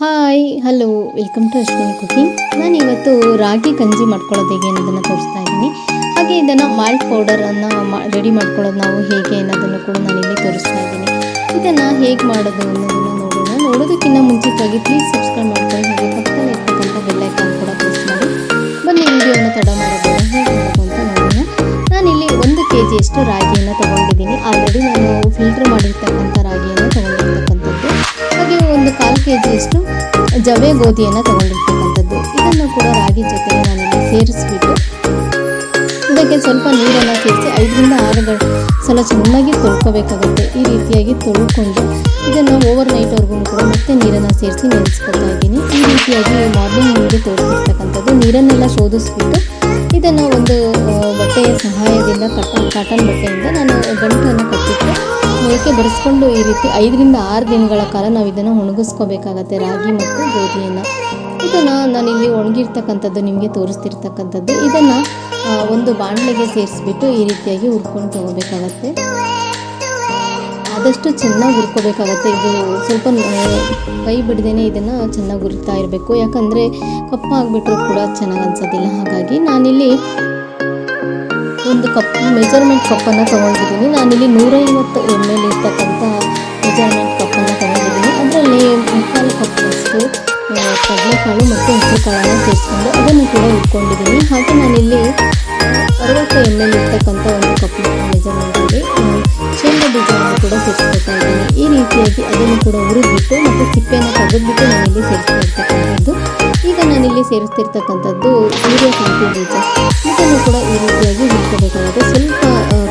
Hi, hello, welcome to Ashwini cooking. ನಾನು ಇವತ್ತು ರಾಗಿ ಗಂಜಿ ಮಾಡ್ಕೊಳ್ಳೋದು ಹೇಗೆ ಅನ್ನೋದನ್ನು ತೋರಿಸ್ತಾ ಇದ್ದೀನಿ. ಹಾಗೆ ಇದನ್ನು ಮಾಲ್ಟ್ ಪೌಡರನ್ನು ರೆಡಿ ಮಾಡ್ಕೊಳ್ಳೋದು ನಾವು ಹೇಗೆ ಅನ್ನೋದನ್ನು ಕೂಡ ನಾನಿಲ್ಲಿ ತೋರಿಸ್ತಾ ಇದ್ದೀನಿ. ಇದನ್ನು ಹೇಗೆ ಮಾಡೋದು ಅನ್ನೋದನ್ನು ನೋಡೋಣ. ನೋಡೋದಕ್ಕಿಂತ ಮುಂಚಿತವಾಗಿ ಪ್ಲೀಸ್ ಸಬ್ಸ್ಕ್ರೈಬ್ ಮಾಡ್ಕೊಳ್ಳಿ. ಹಾಗೆ ಪಕ್ಕದಲ್ಲಿ ಇರ್ತಕ್ಕಂಥ ಬೆಲ್ಲೈಕನ್ ಕೂಡ ಪ್ರೆಸ್ ಮಾಡಿ. ಬನ್ನಿ, ವಿಡಿಯೋನ ತಡ ಮಾಡೋದು ಹೇಗೆ ಮಾಡೋದು ಅಂತ ನೋಡೋಣ. ನಾನಿಲ್ಲಿ ಒಂದು ಕೆ ಜಿಯಷ್ಟು ರಾಗಿಯನ್ನು ತೊಗೊಂಡಿದ್ದೀನಿ. ಆಲ್ರೆಡಿ ನಾನು ಫಿಲ್ಟರ್ ಮಾಡಿರ್ತಕ್ಕಂಥ ರಾಗಿಯನ್ನು ಕಾಲು ಕೆ ಜವೆ ಗೋಧಿಯನ್ನು ತಗೊಂಡಿರ್ತಕ್ಕಂಥದ್ದು. ಇದನ್ನು ಕೂಡ ರಾಗಿ ಜೊತೆ ನಾನಿಲ್ಲಿ ಸೇರಿಸ್ಬಿಟ್ಟು ಇದಕ್ಕೆ ಸ್ವಲ್ಪ ನೀರನ್ನು ಸೇರಿಸಿ ಐದರಿಂದ ಆರು ಗಂಟೆ ಸಲ ಚೆನ್ನಾಗಿ ತೊಳ್ಕೊಬೇಕಾಗುತ್ತೆ. ಈ ರೀತಿಯಾಗಿ ತೊಳ್ಕೊಂಡು ಇದನ್ನು ಓವರ್ ನೈಟ್ವರೆಗೂ ಕೂಡ ಮತ್ತೆ ನೀರನ್ನು ಸೇರಿಸಿ ನೆನೆಸ್ಕೊಳ್ತಾ ಇದ್ದೀನಿ. ಈ ರೀತಿಯಾಗಿ ಮಾರ್ನಿಂಗ್ ನಿಮಗೆ ತೋರಿಸಿರ್ತಕ್ಕಂಥದ್ದು. ನೀರನ್ನೆಲ್ಲ ಶೋಧಿಸ್ಬಿಟ್ಟು ಇದನ್ನು ಒಂದು ಬಟ್ಟೆಯ ಸಹಾಯದಿಂದ ಕಟ್ಟ ಕಾಟನ್ ಬಟ್ಟೆಯಿಂದ ನಾನು ಗಂಟನ್ನು ಕಟ್ಟಿಟ್ಟು ಮೊಳಕೆ ಬರೆಸ್ಕೊಂಡು ಈ ರೀತಿ ಐದರಿಂದ ಆರು ದಿನಗಳ ಕಾಲ ನಾವು ಇದನ್ನು ಒಣಗಿಸ್ಕೋಬೇಕಾಗತ್ತೆ, ರಾಗಿ ಮತ್ತು ಗೋಧಿಯನ್ನು. ಇದನ್ನು ನಾನಿಲ್ಲಿ ಒಣಗಿರ್ತಕ್ಕಂಥದ್ದು, ನಿಮಗೆ ತೋರಿಸ್ತಿರ್ತಕ್ಕಂಥದ್ದು. ಇದನ್ನು ಒಂದು ಬಾಣಲೆಗೆ ಸೇರಿಸ್ಬಿಟ್ಟು ಈ ರೀತಿಯಾಗಿ ಹುರ್ಕೊಂಡು ತಗೋಬೇಕಾಗತ್ತೆ. ಆದಷ್ಟು ಚೆನ್ನಾಗಿ ಹುರ್ಕೋಬೇಕಾಗತ್ತೆ. ಇದು ಸ್ವಲ್ಪ ಕೈ ಬಿಡದೇನೆ ಇದನ್ನು ಚೆನ್ನಾಗಿ ಹುರಿತಾ ಇರಬೇಕು. ಯಾಕಂದರೆ ಕಪ್ಪ ಆಗಿಬಿಟ್ರೂ ಕೂಡ ಚೆನ್ನಾಗಿ ಅನ್ಸೋದಿಲ್ಲ. ಹಾಗಾಗಿ ನಾನಿಲ್ಲಿ ಒಂದು ಕಪ್ ಮೆಜರ್ಮೆಂಟ್ ಕಪ್ಪನ್ನು ತೊಗೊಂಡಿದ್ದೀನಿ. ನಾನಿಲ್ಲಿ ನೂರೈವತ್ತು ಎಂ ಎಲ್ ಇರ್ತಕ್ಕಂಥ ಮೆಜರ್ಮೆಂಟ್ ಕಪ್ಪನ್ನು ತೊಗೊಂಡಿದ್ದೀನಿ. ಅದರಲ್ಲಿ ಮುಕ್ಕಾಲು ಕಪ್ಪಷ್ಟು ಕಡಲೆಕಾಳು ಮತ್ತು ಹೆಸರುಕಾಳನ್ನು ಸೇರಿಸ್ಕೊಂಡು ಅದನ್ನು ಕೂಡ ಇಟ್ಕೊಂಡಿದ್ದೀನಿ. ಹಾಗೆ ನಾನಿಲ್ಲಿ ಅರವತ್ತು ಎಂ ಎಲ್ ಇರ್ತಕ್ಕಂಥ ಒಂದು ಕಪ್ ಮೆಜರ್ಮೆಂಟಲ್ಲಿ ಶೇಂಗಾ ಬೀಜವನ್ನು ಕೂಡ ಸೇರಿಸ್ಕೊಳ್ತಾ ಇದ್ದೀನಿ. ಈ ರೀತಿಯಾಗಿ ಅದನ್ನು ಕೂಡ ಹುರಿದ್ಬಿಟ್ಟು ಮತ್ತು ಸಿಪ್ಪೆಯನ್ನು ತೆಗೆದ್ಬಿಟ್ಟು ನಾನಿಲ್ಲಿ ಸೇರಿಸ್ತಾ ಇರ್ತಕ್ಕಂಥದ್ದು ನಾನಿಲ್ಲಿ ಸೇರಿಸ್ತಿರ್ತಕ್ಕಂಥದ್ದು ಸೂರ್ಯಕಾಂತಿ ಬೀಜ. ಇದನ್ನು ಕೂಡ ಈ ರೀತಿಯಾಗಿ ಹುರ್ಕೋಬೇಕಾಗುತ್ತೆ ಸ್ವಲ್ಪ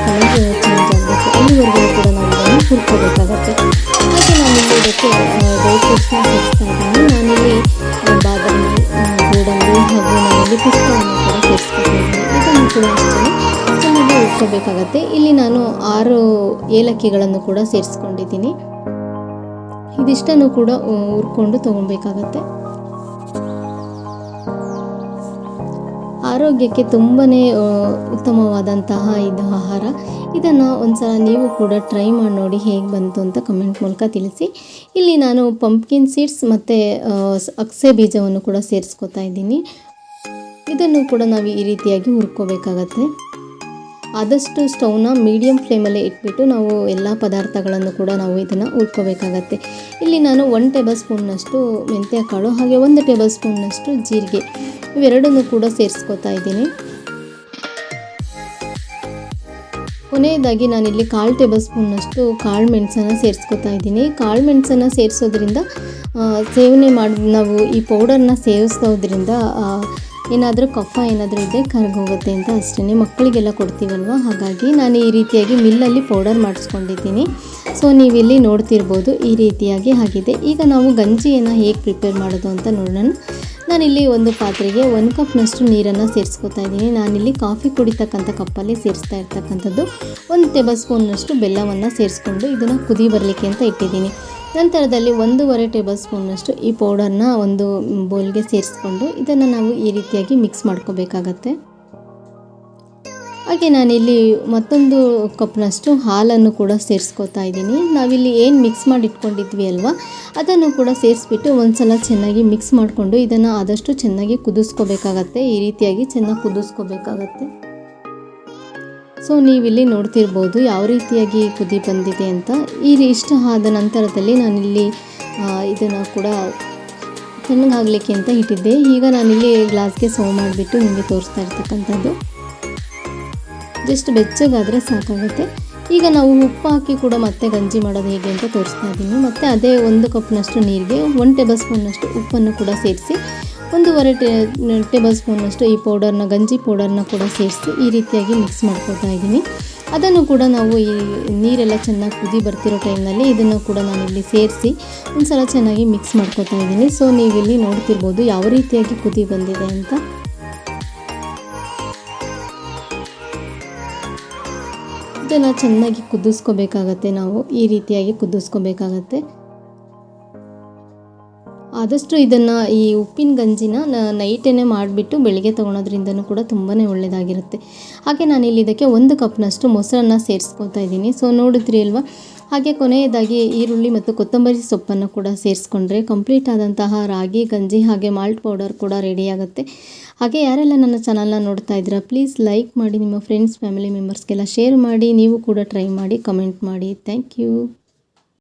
ಕಲರ್ ಚೇಂಜ್ ಆಗಬೇಕು ಅಲ್ಲಿವರೆಗೂ ಕೂಡ ನಾವು ಇದನ್ನು ಹುರ್ಕೋಬೇಕಾಗತ್ತೆ. ಮತ್ತು ನಾನು ಇದಕ್ಕೆ ಡ್ರೈ ಸೇರಿಸ್ತಾ ಇದ್ದೀನಿ ನಾನಿಲ್ಲಿ ಬಾದಾಮಿ ಗೋಡಂಬಿ ಹಾಗೂ ನಾನಿಲ್ಲಿ ಪಿಸ್ತಾವನ್ನು ಕೂಡ ಸೇರಿಸ್ತಾ ಇದ್ದೀನಿ ಇದನ್ನು ಕೂಡ ಚೆನ್ನಾಗಿ ಹುರ್ಕೋಬೇಕಾಗತ್ತೆ. ಇಲ್ಲಿ ನಾನು ಆರು ಏಲಕ್ಕಿಗಳನ್ನು ಕೂಡ ಸೇರಿಸ್ಕೊಂಡಿದ್ದೀನಿ. ಇದಿಷ್ಟನ್ನು ಕೂಡ ಹುರ್ಕೊಂಡು ತೊಗೊಬೇಕಾಗತ್ತೆ ಆರೋಗ್ಯಕ್ಕೆ ತುಂಬಾ ಉತ್ತಮವಾದಂತಹ ಇದು ಆಹಾರ. ಇದನ್ನು ಒಂದ್ಸಲ ನೀವು ಕೂಡ ಟ್ರೈ ಮಾಡಿ ನೋಡಿ ಹೇಗೆ ಬಂತು ಅಂತ ಕಮೆಂಟ್ ಮೂಲಕ ತಿಳಿಸಿ. ಇಲ್ಲಿ ನಾನು ಪಂಪ್ಕಿನ್ ಸೀಡ್ಸ್ ಮತ್ತು ಅಕ್ಸೆ ಬೀಜವನ್ನು ಕೂಡ ಸೇರಿಸ್ಕೊತಾ ಇದ್ದೀನಿ. ಇದನ್ನು ಕೂಡ ನಾವು ಈ ರೀತಿಯಾಗಿ ಹುರ್ಕೋಬೇಕಾಗತ್ತೆ. ಆದಷ್ಟು ಸ್ಟೌವ್ನ ಮೀಡಿಯಮ್ ಫ್ಲೇಮಲ್ಲೇ ಇಟ್ಬಿಟ್ಟು ನಾವು ಎಲ್ಲ ಪದಾರ್ಥಗಳನ್ನು ಕೂಡ ನಾವು ಇದನ್ನು ಹುರ್ಕೋಬೇಕಾಗತ್ತೆ. ಇಲ್ಲಿ ನಾನು ಒನ್ ಟೇಬಲ್ ಸ್ಪೂನ್ನಷ್ಟು ಮೆಂತ್ಯ ಕಾಳು ಹಾಗೆ ಒಂದು ಟೇಬಲ್ ಸ್ಪೂನ್ನಷ್ಟು ಜೀರಿಗೆ. ಇವೆರಡನ್ನು ಕೂಡ ಸೇರಿಸ್ಕೋತಾ ಇದ್ದೀನಿ. ಕೊನೆಯದಾಗಿ ನಾನಿಲ್ಲಿ ಕಾಲು ಟೇಬಲ್ ಸ್ಪೂನ್ನಷ್ಟು ಕಾಳು ಮೆಣಸನ್ನು ಸೇರಿಸ್ಕೊತಾ ಇದ್ದೀನಿ. ಕಾಳು ಮೆಣಸನ್ನು ಸೇರಿಸೋದ್ರಿಂದ ಸೇವನೆ ಮಾಡಿ, ನಾವು ಈ ಪೌಡರ್ನ ಸೇವಿಸೋದ್ರಿಂದ ಏನಾದರೂ ಕಫ ಏನಾದರೂ ಇದ್ದರೆ ಕರಗೋಗುತ್ತೆ ಅಂತ ಅಷ್ಟೇ ಮಕ್ಕಳಿಗೆಲ್ಲ ಕೊಡ್ತೀವಲ್ವ? ಹಾಗಾಗಿ ನಾನು ಈ ರೀತಿಯಾಗಿ ಮಿಲ್ಲಲ್ಲಿ ಪೌಡರ್ ಮಾಡಿಸ್ಕೊಂಡಿದ್ದೀನಿ. ಸೊ, ನೀವಿಲ್ಲಿ ನೋಡ್ತಿರ್ಬೋದು ಈ ರೀತಿಯಾಗಿ ಆಗಿದೆ ಈಗ ನಾವು ಗಂಜಿಯನ್ನು ಹೇಗೆ ಪ್ರಿಪೇರ್ ಮಾಡೋದು ಅಂತ ನೋಡೋಣ. ನಾನಿಲ್ಲಿ ಒಂದು ಪಾತ್ರೆಗೆ ಒಂದು ಕಪ್ನಷ್ಟು ನೀರನ್ನು ಸೇರಿಸ್ಕೊತಾ ಇದ್ದೀನಿ. ನಾನಿಲ್ಲಿ ಕಾಫಿ ಕುಡಿತಕ್ಕಂಥ ಕಪ್ಪಲ್ಲಿ ಸೇರಿಸ್ತಾ ಇರ್ತಕ್ಕಂಥದ್ದು. ಒಂದು ಟೇಬಲ್ ಸ್ಪೂನ್ನಷ್ಟು ಬೆಲ್ಲವನ್ನು ಸೇರಿಸ್ಕೊಂಡು ಇದನ್ನು ಕುದಿ ಬರಲಿಕ್ಕೆ ಅಂತ ಇಟ್ಟಿದ್ದೀನಿ. ನಂತರದಲ್ಲಿ ಒಂದೂವರೆ ಟೇಬಲ್ ಸ್ಪೂನ್ನಷ್ಟು ಈ ಪೌಡರ್ನ ಒಂದು ಬೌಲ್ಗೆ ಸೇರಿಸ್ಕೊಂಡು ಇದನ್ನು ನಾವು ಈ ರೀತಿಯಾಗಿ ಮಿಕ್ಸ್ ಮಾಡ್ಕೋಬೇಕಾಗತ್ತೆ. ಹಾಗೆ ನಾನಿಲ್ಲಿ ಮತ್ತೊಂದು ಕಪ್ನಷ್ಟು ಹಾಲನ್ನು ಕೂಡ ಸೇರಿಸ್ಕೊತಾ ಇದ್ದೀನಿ. ನಾವಿಲ್ಲಿ ಏನು ಮಿಕ್ಸ್ ಮಾಡಿ ಇಟ್ಕೊಂಡಿದ್ವಿ ಅಲ್ವಾ, ಅದನ್ನು ಕೂಡ ಸೇರಿಸ್ಬಿಟ್ಟು ಒಂದ್ಸಲ ಚೆನ್ನಾಗಿ ಮಿಕ್ಸ್ ಮಾಡಿಕೊಂಡು ಇದನ್ನು ಆದಷ್ಟು ಚೆನ್ನಾಗಿ ಕುದಿಸ್ಕೋಬೇಕಾಗತ್ತೆ. ಈ ರೀತಿಯಾಗಿ ಚೆನ್ನಾಗಿ ಕುದಿಸ್ಕೋಬೇಕಾಗತ್ತೆ. ಸೊ, ನೀವಿಲ್ಲಿ ನೋಡ್ತಿರ್ಬೋದು ಯಾವ ರೀತಿಯಾಗಿ ಕುದಿ ಬಂದಿದೆ ಅಂತ. ಈ ಇಷ್ಟ ಆದ ನಂತರದಲ್ಲಿ ನಾನಿಲ್ಲಿ ಇದನ್ನು ಕೂಡ ತಣ್ಣಗಾಗಲಿಕ್ಕೆ ಅಂತ ಇಟ್ಟಿದ್ದೆ. ಈಗ ನಾನಿಲ್ಲಿ ಗ್ಲಾಸ್ಗೆ ಸರ್ವ್ ಮಾಡಿಬಿಟ್ಟು ನಿಮಗೆ ತೋರಿಸ್ತಾ ಇರ್ತಕ್ಕಂಥದ್ದು. ಜಸ್ಟ್ ಬೆಚ್ಚಗಾದರೆ ಸಾಕಾಗುತ್ತೆ. ಈಗ ನಾವು ಉಪ್ಪು ಹಾಕಿ ಕೂಡ ಮತ್ತೆ ಗಂಜಿ ಮಾಡೋದು ಹೇಗೆ ಅಂತ ತೋರಿಸ್ತಾ ಇದ್ದೀನಿ. ಮತ್ತು ಅದೇ ಒಂದು ಕಪ್ನಷ್ಟು ನೀರಿಗೆ ಒನ್ ಟೇಬಲ್ ಸ್ಪೂನ್ನಷ್ಟು ಉಪ್ಪನ್ನು ಕೂಡ ಸೇರಿಸಿ, ಒಂದೂವರೆ ಟೇ ಟೇಬಲ್ ಸ್ಪೂನ್ನಷ್ಟು ಈ ಪೌಡರ್ನ, ಗಂಜಿ ಪೌಡರ್ನ ಕೂಡ ಸೇರಿಸಿ ಈ ರೀತಿಯಾಗಿ ಮಿಕ್ಸ್ ಮಾಡ್ಕೊಳ್ತಾ ಇದ್ದೀನಿ. ಅದನ್ನು ಕೂಡ ನಾವು ಈ ನೀರೆಲ್ಲ ಚೆನ್ನಾಗಿ ಕುದಿ ಬರ್ತಿರೋ ಟೈಮ್ನಲ್ಲಿ ಇದನ್ನು ಕೂಡ ನಾನಿಲ್ಲಿ ಸೇರಿಸಿ ಒಂದು ಸಲ ಚೆನ್ನಾಗಿ ಮಿಕ್ಸ್ ಮಾಡ್ಕೊತಾ ಇದ್ದೀನಿ. ಸೊ, ನೀವಿಲ್ಲಿ ನೋಡ್ತಿರ್ಬೋದು ಯಾವ ರೀತಿಯಾಗಿ ಕುದಿ ಬಂದಿದೆ ಅಂತ. ಇದನ್ನು ಚೆನ್ನಾಗಿ ಕುದಿಸ್ಕೋಬೇಕಾಗತ್ತೆ, ನಾವು ಈ ರೀತಿಯಾಗಿ ಕುದಿಸ್ಕೋಬೇಕಾಗತ್ತೆ. ಆದಷ್ಟು ಇದನ್ನು ಈ ಉಪ್ಪಿನ ಗಂಜಿನ ನೈಟೇನೆ ಮಾಡಿಬಿಟ್ಟು ಬೆಳಿಗ್ಗೆ ತೊಗೊಳೋದ್ರಿಂದನೂ ಕೂಡ ತುಂಬಾ ಒಳ್ಳೆಯದಾಗಿರುತ್ತೆ ಹಾಗೆ ನಾನಿಲ್ಲಿ ಇದಕ್ಕೆ ಒಂದು ಕಪ್ನಷ್ಟು ಮೊಸರನ್ನ ಸೇರಿಸ್ಕೊತಾ ಇದ್ದೀನಿ. ಸೊ ನೋಡಿದ್ರಿ ಅಲ್ವಾ? ಹಾಗೆ ಕೊನೆಯದಾಗಿ ಈರುಳ್ಳಿ ಮತ್ತು ಕೊತ್ತಂಬರಿ ಸೊಪ್ಪನ್ನು ಕೂಡ ಸೇರಿಸ್ಕೊಂಡ್ರೆ ಕಂಪ್ಲೀಟ್ ಆದಂತಹ ರಾಗಿ, ಗಂಜಿ ಹಾಗೆ ಮಾಲ್ಟ್ ಪೌಡರ್ ಕೂಡ ರೆಡಿಯಾಗುತ್ತೆ ಹಾಗೆ ಯಾರೆಲ್ಲ ನನ್ನ ಚಾನಲ್ನ ನೋಡ್ತಾ ಇದ್ದೀರಾ ಪ್ಲೀಸ್ ಲೈಕ್ ಮಾಡಿ, ನಿಮ್ಮ ಫ್ರೆಂಡ್ಸ್ ಫ್ಯಾಮಿಲಿ ಮೆಂಬರ್ಸ್ಗೆಲ್ಲ ಶೇರ್ ಮಾಡಿ, ನೀವು ಕೂಡ ಟ್ರೈ ಮಾಡಿ ಕಮೆಂಟ್ ಮಾಡಿ. Thank you